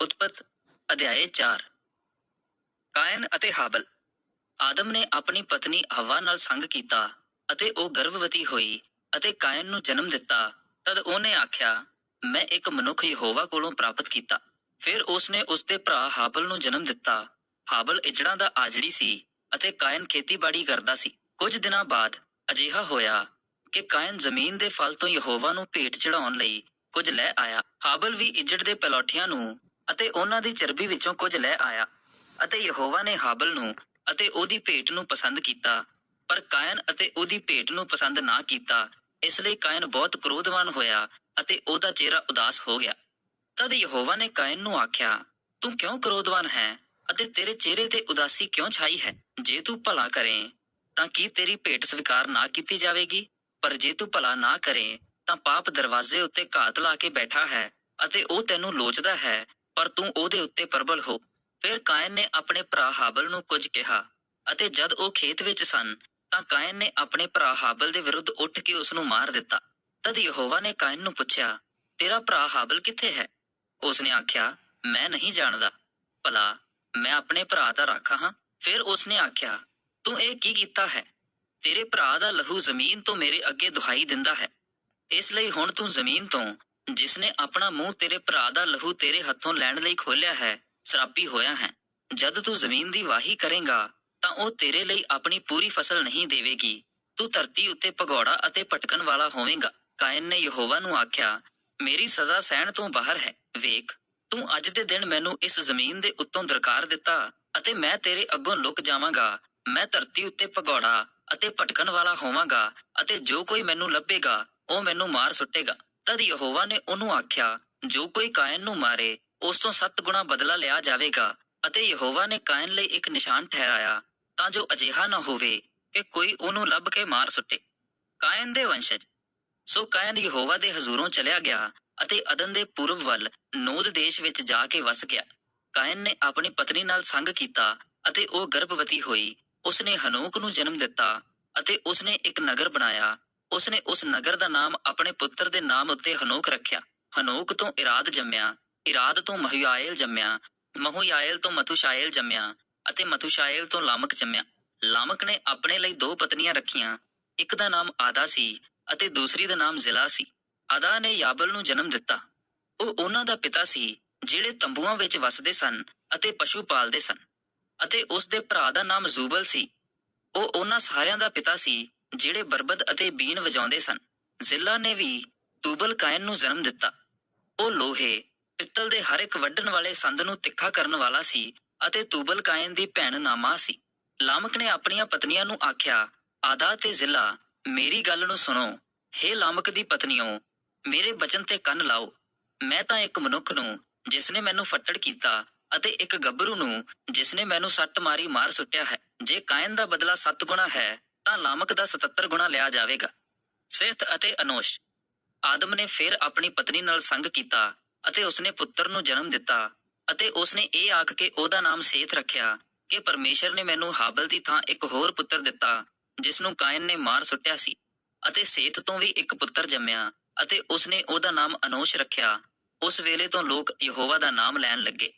ਉਤਪਤ ਅਧਿਆਏ 4 ਕਾਇਨ ਅਤੇ ਹਾਬਲ। ਆਦਮ ਨੇ ਆਪਣੀ ਪਤਨੀ ਹਵਾ ਨਾਲ ਸੰਗ ਕੀਤਾ ਅਤੇ ਉਹ ਗਰਭਵਤੀ ਹੋਈ ਅਤੇ ਕਾਇਨ ਨੂੰ ਜਨਮ ਦਿੱਤਾ। ਤਦ ਉਹਨੇ ਆਖਿਆ, ਮੈਂ ਇੱਕ ਮਨੁੱਖ ਯਹੋਵਾ ਕੋਲੋਂ ਪ੍ਰਾਪਤ ਕੀਤਾ। ਫਿਰ ਉਸਨੇ ਉਸਦੇ ਭਰਾ ਹਾਬਲ ਨੂੰ ਜਨਮ ਦਿੱਤਾ। ਹਾਬਲ ਇਜੜਾਂ ਦਾ ਆਜੜੀ ਸੀ ਅਤੇ ਕਾਇਨ ਖੇਤੀਬਾੜੀ ਕਰਦਾ ਸੀ। ਕੁਝ ਦਿਨਾਂ ਬਾਅਦ ਅਜਿਹਾ ਹੋਇਆ ਕਿ ਕਾਇਨ ਜ਼ਮੀਨ ਦੇ ਫਲ ਤੋਂ ਯਹੋਵਾ ਨੂੰ ਭੇਟ ਚੜਾਉਣ ਲਈ ਕੁਝ ਲੈ ਆਇਆ। ਹਾਬਲ ਵੀ ਇਜੜ ਦੇ ਪਲੋਠੀਆਂ ਨੂੰ ਅਤੇ ਉਹਨਾਂ ਦੀ ਚਰਬੀ ਵਿੱਚੋਂ ਕੁਝ ਲੈ ਆਇਆ ਅਤੇ ਯਹੋਵਾ ਨੇ ਹਾਬਲ ਨੂੰ ਅਤੇ ਉਹਦੀ ਭੇਟ ਨੂੰ ਪਸੰਦ ਕੀਤਾ, ਪਰ ਕਾਇਨ ਅਤੇ ਉਹਦੀ ਭੇਟ ਨੂੰ ਪਸੰਦ ਨਾ ਕੀਤਾ, ਇਸ ਲਈ ਕਾਇਨ ਬਹੁਤ ਕ੍ਰੋਧਵਾਨ ਹੋਇਆ ਅਤੇ ਉਹਦਾ ਚਿਹਰਾ ਉਦਾਸ ਹੋ ਗਿਆ। ਤਦ ਯਹੋਵਾ ਨੇ ਕਾਇਨ ਨੂੰ ਆਖਿਆ, ਤੂੰ ਕਿਉਂ ਕ੍ਰੋਧਵਾਨ ਹੈ ਅਤੇ ਤੇਰੇ ਚਿਹਰੇ ਤੇ ਉਦਾਸੀ ਕਿਉਂ ਛਾਈ ਹੈ? ਜੇ ਤੂੰ ਭਲਾ ਕਰੇ, ਤਾਂ ਕੀ ਤੇਰੀ ਭੇਟ ਸਵੀਕਾਰ ਨਾ ਕੀਤੀ ਜਾਵੇਗੀ? ਪਰ ਜੇ ਤੂੰ ਭਲਾ ਨਾ ਕਰੇ, ਤਾਂ ਪਾਪ ਦਰਵਾਜ਼ੇ ਉੱਤੇ ਘਾਤ ਲਾ ਕੇ ਬੈਠਾ ਹੈ ਅਤੇ ਉਹ ਤੈਨੂੰ ਲੋਚਦਾ ਹੈ ਪਰ ਤੂੰ ਉਹਦੇ ਉੱਤੇ ਪ੍ਰਬਲ ਹੋ। ਫਿਰ ਕਾਇਨ ਨੇ ਆਪਣੇ ਭਰਾ ਹਾਬਲ ਨੂੰ ਕੁਝ ਕਿਹਾ ਅਤੇ ਜਦ ਉਹ ਖੇਤ ਵਿੱਚ ਸਨ, ਤਾਂ ਕਾਇਨ ਨੇ ਆਪਣੇ ਭਰਾ ਹਾਬਲ ਦੇ ਵਿਰੁੱਧ ਉੱਠ ਕੇ ਉਸ ਨੂੰ ਮਾਰ ਦਿੱਤਾ। ਤਦ ਯਹੋਵਾ ਨੇ ਕਾਇਨ ਨੂੰ ਪੁੱਛਿਆ, ਤੇਰਾ ਭਰਾ ਹਾਬਲ ਕਿੱਥੇ ਹੈ? ਉਸਨੇ ਆਖਿਆ, ਮੈਂ ਨਹੀਂ ਜਾਣਦਾ। ਭਲਾ, ਮੈਂ ਆਪਣੇ ਭਰਾ ਦਾ ਰਾਖਾ ਹਾਂ। ਫਿਰ ਉਸਨੇ ਆਖਿਆ, ਤੂੰ ਇਹ ਕੀ ਕੀਤਾ ਹੈ? ਤੇਰੇ ਭਰਾ ਦਾ ਲਹੂ ਜ਼ਮੀਨ ਤੋਂ ਮੇਰੇ ਅੱਗੇ ਦੁਹਾਈ ਦਿੰਦਾ ਹੈ। ਇਸ ਲਈ ਹੁਣ ਤੂੰ ਜ਼ਮੀਨ ਤੋਂ ਜਿਸਨੇ ਆਪਣਾ ਮੂੰਹ ਤੇਰੇ ਭਰਾ ਦਾ ਲਹੂ ਤੇਰੇ ਹੱਥੋਂ ਲੈਣ ਲਈ ਖੋਲਿਆ ਹੈ ਸਰਾਪੀ ਹੋਇਆ ਹੈ। ਜਦ ਤੂੰ ਜ਼ਮੀਨ ਦੀ ਵਾਹੀ ਕਰੇਗਾ, ਤਾਂ ਉਹ ਤੇਰੇ ਲਈ ਆਪਣੀ ਪੂਰੀ ਫਸਲ ਨਹੀਂ ਦੇਵੇਗੀ। ਤੂੰ ਧਰਤੀ ਉੱਤੇ ਭਗੌੜਾ ਅਤੇ ਭਟਕਣ ਵਾਲਾ ਹੋਵੇਂਗਾ। ਕਾਇਨ ਨੇ ਯਹੋਵਾ ਨੂੰ ਆਖਿਆ, ਮੇਰੀ ਸਜ਼ਾ ਸਹਿਣ ਤੋਂ ਬਾਹਰ ਹੈ। ਵੇਖ, ਤੂੰ ਅੱਜ ਦੇ ਦਿਨ ਮੈਨੂੰ ਇਸ ਜ਼ਮੀਨ ਦੇ ਉੱਤੋਂ ਦਰਕਾਰ ਦਿੱਤਾ ਅਤੇ ਮੈਂ ਤੇਰੇ ਅੱਗੋਂ ਲੁਕ ਜਾਵਾਂਗਾ। ਮੈਂ ਧਰਤੀ ਉੱਤੇ ਭਗੌੜਾ ਅਤੇ ਭਟਕਣ ਵਾਲਾ ਹੋਵਾਂਗਾ ਅਤੇ ਜੋ ਕੋਈ ਮੈਨੂੰ ਲੱਭੇਗਾ, ਉਹ ਮੈਨੂੰ ਮਾਰ ਸੁੱਟੇਗਾ। ਤਦ ਯਹੋਵਾ ਨੇ ਉਹਨੂੰ ਆਖਿਆ, ਜੋ ਕੋਈ ਕਾਇਨ ਨੂੰ ਮਾਰੇ, ਉਸ ਤੋਂ ਸੱਤ ਗੁਣਾ ਬਦਲਾ ਲਿਆ ਜਾਵੇਗਾ ਅਤੇ ਯਹੋਵਾ ਨੇ ਕਾਇਨ ਲਈ ਇੱਕ ਨਿਸ਼ਾਨ ਠਹਿਰਾਇਆ ਤਾਂ ਜੋ ਅਜਿਹਾ ਨਾ ਹੋਵੇ ਕਿ ਕੋਈ ਉਹਨੂੰ ਲੱਭ ਕੇ ਮਾਰ ਸੁੱਟੇ। ਕਾਇਨ ਦੇ ਵੰਸ਼ਜ। ਸੋ ਕਾਇਨ ਯਹੋਵਾ ਦੇ ਹਜ਼ੂਰੋਂ ਚਲਿਆ ਗਿਆ ਅਤੇ ਅਦਨ ਦੇ ਪੂਰਬ ਵੱਲ ਨੋਦ ਦੇਸ਼ ਵਿੱਚ ਜਾ ਕੇ ਵਸ ਗਿਆ। ਕਾਇਨ ਨੇ ਆਪਣੀ ਪਤਨੀ ਨਾਲ ਸੰਗ ਕੀਤਾ ਅਤੇ ਉਹ ਗਰਭਵਤੀ ਹੋਈ। ਉਸਨੇ ਹਨੋਕ ਨੂੰ ਜਨਮ ਦਿੱਤਾ ਅਤੇ ਉਸਨੇ ਇੱਕ ਨਗਰ ਬਣਾਇਆ ਉਸਨੇ ਉਸ ਨਗਰ ਦਾ ਨਾਮ ਆਪਣੇ ਪੁੱਤਰ ਦੇ ਨਾਮ ਉੱਤੇ ਹਨੋਕ ਰੱਖਿਆ। ਹਨੋਕ ਤੋਂ ਇਰਾਦ ਜੰਮਿਆ, ਇਰਾਦ ਤੋਂ ਮਹੁਯਾਇਲ ਜੰਮਿਆ, ਮਹੁਯਾਇਲ ਤੋਂ ਮਥੁਸ਼ਾਇਲ ਜੰਮਿਆ ਅਤੇ ਮਥੁਸ਼ਾਇਲ ਤੋਂ ਲਾਮਕ ਜੰਮਿਆ। ਲਾਮਕ ਨੇ ਆਪਣੇ ਲਈ ਦੋ ਪਤਨੀਆਂ ਰੱਖੀਆਂ, ਇੱਕ ਦਾ ਨਾਮ ਆਦਾ ਸੀ ਅਤੇ ਦੂਸਰੀ ਦਾ ਨਾਮ ਜ਼ਿਲਾ ਸੀ। ਆਦਾ ਨੇ ਯਾਬਲ ਨੂੰ ਜਨਮ ਦਿੱਤਾ। ਉਹ ਉਹਨਾਂ ਦਾ ਪਿਤਾ ਸੀ, ਜਿਹੜੇ ਤੰਬੂਆਂ ਵਿੱਚ ਵਸਦੇ ਸਨ ਅਤੇ ਪਸ਼ੂ ਪਾਲਦੇ ਸਨ ਅਤੇ ਉਸ ਦੇ ਭਰਾ ਦਾ ਨਾਮ ਜ਼ੂਬਲ ਸੀ। ਉਹ ਉਹਨਾਂ ਸਾਰਿਆਂ ਦਾ ਪਿਤਾ ਸੀ ਜਿਹੜੇ ਬਰਬਦ ਅਤੇ ਬੀਨ ਵਜਾਉਂਦੇ ਸਨ। ਜ਼ਿਲਾ ਨੇ ਵੀ ਤੂਬਲ ਕਾਇਨ ਨੂੰ ਜਨਮ ਦਿੱਤਾ। ਉਹ ਲੋਹੇ, ਪਿੱਤਲ ਦੇ ਹਰ ਇੱਕ ਵੱਢਣ ਵਾਲੇ ਸੰਦ ਨੂੰ ਤਿੱਖਾ ਕਰਨ ਵਾਲਾ ਸੀ ਅਤੇ ਤੂਬਲ ਕਾਇਨ ਦੀ ਭੈਣ ਨਾਮਾ ਸੀ। ਲਾਮਕ ਨੇ ਆਪਣੀਆਂ ਪਤਨੀਆਂ ਨੂੰ ਆਖਿਆ, ਆਦਾ ਤੇ ਜ਼ਿਲਾ ਮੇਰੀ ਗੱਲ ਨੂੰ ਸੁਣੋ। ਹੇ ਲਾਮਕ ਦੀ ਪਤਨੀਓ, ਮੇਰੇ ਬਚਨ ਤੇ ਕੰਨ ਲਾਓ। ਮੈਂ ਤਾਂ ਇੱਕ ਮਨੁੱਖ ਨੂੰ, ਜਿਸ ਨੇ ਮੈਨੂੰ ਫੱਟੜ ਕੀਤਾ ਅਤੇ ਇੱਕ ਗੱਭਰੂ ਨੂੰ, ਜਿਸ ਨੇ ਮੈਨੂੰ ਸੱਟ ਮਾਰੀ ਮਾਰ ਸੁੱਟਿਆ ਹੈ। ਜੇ ਕਾਇਨ ਦਾ ਬਦਲਾ ਸੱਤ ਗੁਣਾ ਹੈ ਤਾਂ ਲਾਮਕ ਦਾ 77 ਗੁਣਾ ਲਿਆ ਜਾਵੇਗਾ। ਸਿਹਤ ਅਤੇ ਅਨੋਸ਼। ਆਦਮ ਨੇ ਫਿਰ ਆਪਣੀ ਪਤਨੀ ਨਾਲ ਸੰਗ ਕੀਤਾ ਅਤੇ ਉਸਨੇ ਪੁੱਤਰ ਨੂੰ ਜਨਮ ਦਿੱਤਾ ਅਤੇ ਉਸਨੇ ਇਹ ਆਖ ਕੇ ਉਹਦਾ ਨਾਮ ਸੇਤ ਰੱਖਿਆ ਕਿ ਪਰਮੇਸ਼ਰ ਨੇ ਮੈਨੂੰ ਹਾਬਲ ਦੀ ਥਾਂ ਇੱਕ ਹੋਰ ਪੁੱਤਰ ਦਿੱਤਾ ਜਿਸ ਨੂੰ ਕਾਇਨ ਨੇ ਮਾਰ ਸੁੱਟਿਆ ਸੀ ਅਤੇ ਸੇਤ ਤੋਂ ਵੀ ਇੱਕ ਪੁੱਤਰ ਜੰਮਿਆ ਅਤੇ ਉਸਨੇ ਉਹਦਾ ਨਾਮ ਅਨੋਸ਼ ਰੱਖਿਆ। ਉਸ ਵੇਲੇ ਤੋਂ ਲੋਕ ਯਹੋਵਾ ਦਾ ਨਾਮ ਲੈਣ ਲੱਗੇ।